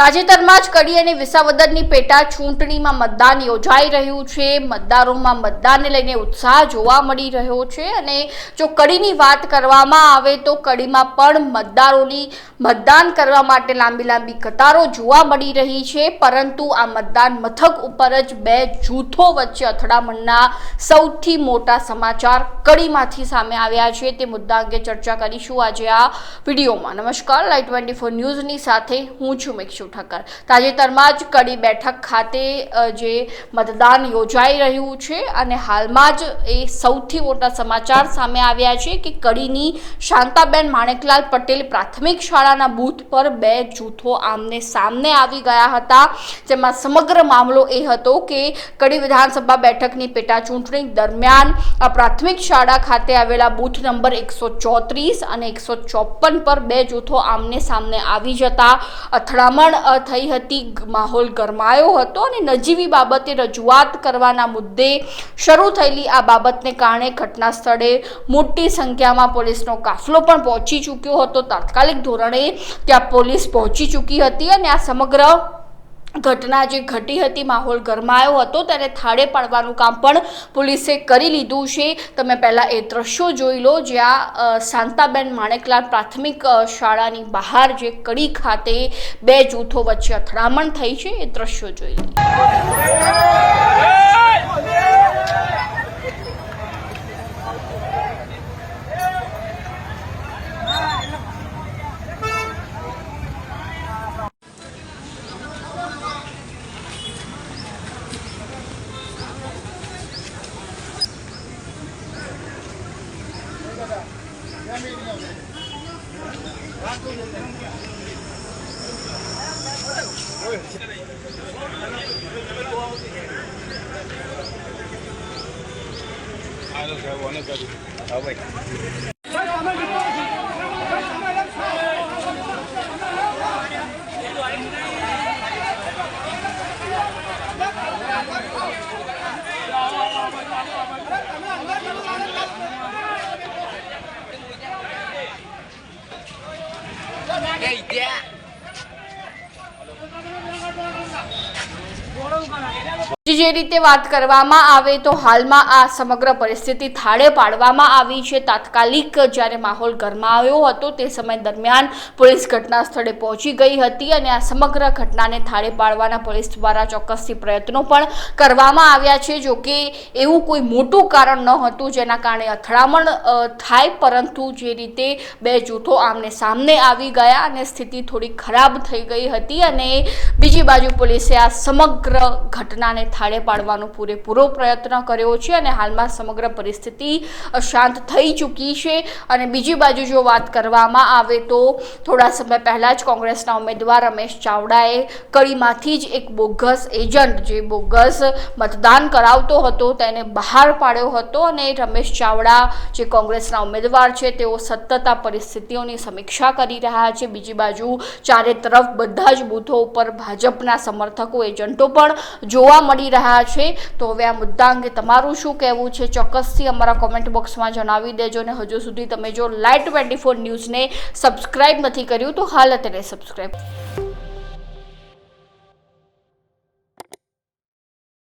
તાજેતરમાં જ કડી અને વિસાવદરની પેટા ચૂંટણીમાં મતદાન યોજાઈ રહ્યું છે. મતદારોમાં મતદાનને લઈને ઉત્સાહ જોવા મળી રહ્યો છે અને જો કડીની વાત કરવામાં આવે તો કડીમાં પણ મતદારોની મતદાન કરવા માટે લાંબી લાંબી કતારો જોવા મળી રહી છે. પરંતુ આ મતદાન મથક ઉપર જ બે જૂથો વચ્ચે અથડામણના સૌથી મોટા સમાચાર કડીમાંથી સામે આવ્યા છે. તે મુદ્દા અંગે ચર્ચા કરીશું. આજે આ વિડીયોમાં નમસ્કાર. લાઈટ ટ્વેન્ટી ફોર ન્યૂઝની સાથે હું છું મિક્ષુ ઠક્કર તાજેતરમાં જ કડી બેઠક ખાતે જે મતદાન યોજાઈ રહ્યું છે અને હાલમાં જ એ સૌથી મોટા સમાચાર સામે આવ્યા છે કે કડીની શાંતાબેન માણેકલાલ પટેલ પ્રાથમિક શાળાના બૂથ પર બે જૂથો આમને સામને આવી ગયા હતા. જેમાં સમગ્ર મામલો એ હતો કે કડી વિધાનસભા બેઠકની પેટા ચૂંટણી દરમિયાન પ્રાથમિક શાળા ખાતે આવેલા બૂથ નંબર એકસો ચોત્રીસ અને એકસો ચોપન પર બે જૂથો આમને સામને આવી જતા અથડામણ થઈ હતી માહોલ ગરમાયો હતો અને નજીવી બાબતે રજૂઆત કરવાના મુદ્દે શરૂ થયેલી આ બાબતને કારણે ઘટના સ્થળે મોટી સંખ્યામાં પોલીસનો કાફલો પણ પહોંચી ચૂક્યો હતો. તાત્કાલિક ધોરણે ત્યાં પોલીસ પહોંચી ચૂકી હતી અને આ સમગ્ર ઘટના જે ઘટી હતી, માહોલ ગરમાયો હતો, ત્યારે થાળે પાડવાનું કામ પણ પોલીસે કરી લીધું છે. તમે પહેલાં એ દ્રશ્યો જોઈ લો, જ્યાં શાંતાબેન માણેકલાલ પ્રાથમિક શાળાની બહાર જે કડી ખાતે બે જૂથો વચ્ચે અથડામણ થઈ છે, એ દ્રશ્યો જોઈ લો હાલો સાહેબ અને કર્યું હા ભાઈ いて જે રીતે વાત કરવામાં આવે તો હાલમાં આ સમગ્ર પરિસ્થિતિ થાળે પાડવામાં આવી છે. તાત્કાલિક જ્યારે માહોલ ગરમાયો હતો તે સમય દરમિયાન પોલીસ ઘટના સ્થળે પહોંચી ગઈ હતી અને આ સમગ્ર ઘટનાને થાળે પાડવાના પોલીસ દ્વારા ચોક્કસથી પ્રયત્નો પણ કરવામાં આવ્યા છે. જો કે એવું કોઈ મોટું કારણ ન હતું જેના કારણે અથડામણ થાય, પરંતુ જે રીતે બે જૂથો આમને સામને આવી ગયા અને સ્થિતિ થોડી ખરાબ થઈ ગઈ હતી અને બીજી બાજુ પોલીસે આ સમગ્ર ઘટનાને થાળે પાડવાનો પૂરેપૂરો પ્રયત્ન કર્યો છે અને હાલમાં સમગ્ર પરિસ્થિતિ શાંત થઈ ચૂકી છે. અને બીજી બાજુ જો વાત કરવામાં આવે તો થોડા સમય પહેલાં જ કોંગ્રેસના ઉમેદવાર રમેશ ચાવડાએ કડીમાંથી જ એક બોગસ એજન્ટ જે બોગસ મતદાન કરાવતો હતો તેને બહાર પાડ્યો હતો અને રમેશ ચાવડા જે કોંગ્રેસના ઉમેદવાર છે તેઓ સતત આ પરિસ્થિતિઓની સમીક્ષા કરી રહ્યા છે. બીજી બાજુ ચારે તરફ બધા જ બૂથો ઉપર ભાજપના સમર્થકો, એજન્ટો પણ જોવા મળી રહ્યા છે. તો હવે આ મુદ્દા અંગે તમારું શું કહેવું છે? ચોક્કસથી અમારા કોમેન્ટ બોક્સમાં જણાવી દેજો અને હજુ સુધી તમે જો લાઈટ ટ્વેન્ટી ફોર ન્યૂઝને સબસ્ક્રાઇબ નથી કર્યું તો હાલ અત્યારે સબસ્ક્રાઇબ